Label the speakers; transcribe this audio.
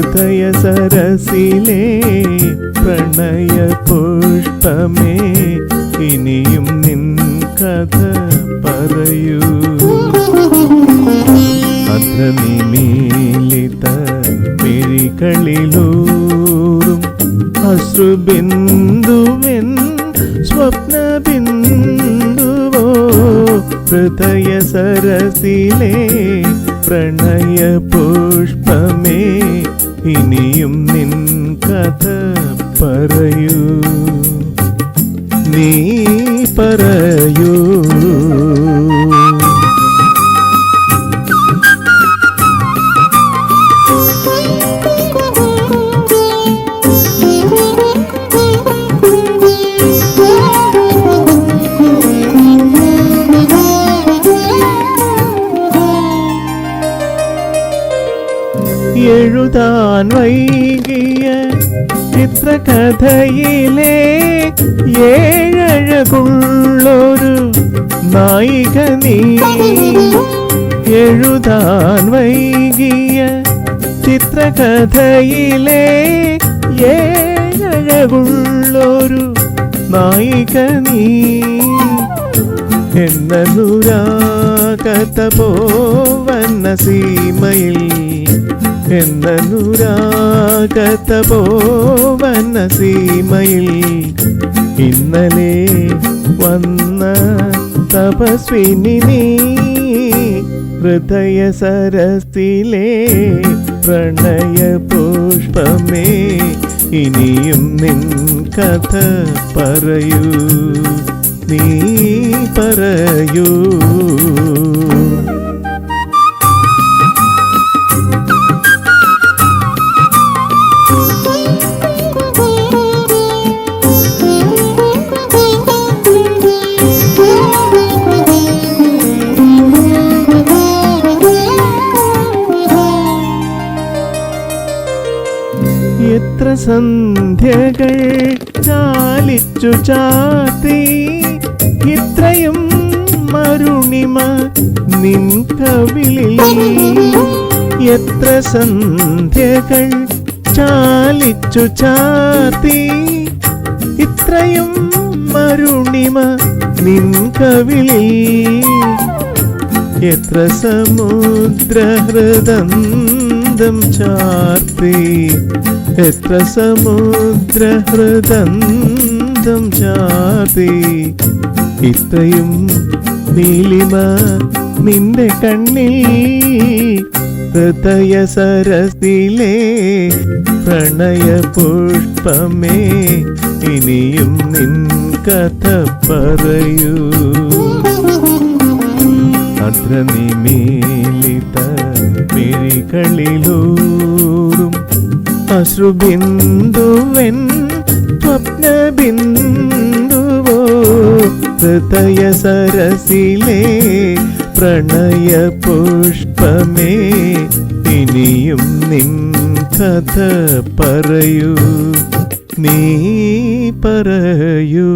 Speaker 1: ഹൃദയ സരസിലേ പ്രണയ പുഷ്പമേ ഇനിയും നിൻ കഥ പറയൂ. അധനിമീലിത മിഴികളിലൂറും അശ്രുബിന്ദുവെൻ സ്വപ്നബിന്ദുവോ ഹൃദയ സരസിലേ പ്രണയ പുഷ്പമേ ഇനിയും നിൻ കഥ പറയൂ. നീ പറയൂ. എഴുതാൻ വൈകിയ ചിത്രകഥയിലെ ഏഴഴകുള്ളൊരു നായിക നീ. എഴുതാൻ വൈകിയ ചിത്രകഥയിലെ ഏഴഴകുള്ളൊരു നായിക നീ. എന്നനുരാഗത പോവന്ന സീമയിൽ എന്നനുരാഗത പോവന്ന സീമയിൽ ഇന്നലെ വന്ന തപസ്വിനി ഹൃദയ സരസ്തിലെ പ്രണയ പുഷ്പമേ ഇനിയും നിൻ കഥ പറയൂ നീ പറയൂ. എത്ര സന്ധ്യകൾ ചാലിച്ചു ചാത്തി ഇത്രയും മരുണിമ നിൻ കവിളിൽ. എത്ര സന്ധ്യകൾ ചാലിച്ചു ചാത്തി ഇത്രയും മരുണിമ നിൻ കവിളിൽ. എത്ര സമുദ്രഹൃദന്തം ചാർത്തി എത്ര സമുദ്രഹൃദന്തം ചാർത്തി. ഇത്രയും നീലിമ നിന്റെ കണ്ണിൽ ഹൃദയ സരസിലെ പ്രണയ പുഷ്പമേ ഇനിയും നിൻ കഥ പറയൂ. അദ്രനിമീലിത മിഴികളിലൂറും അശ്രുബിന്ദുവൻ സ്വപ്നബിന്ദുവോ ഹൃദയ സരസിലെ പ്രണയ പുഷ്പമേ ഇനിയും നിൻ കഥ പറയൂ നീ പറയൂ.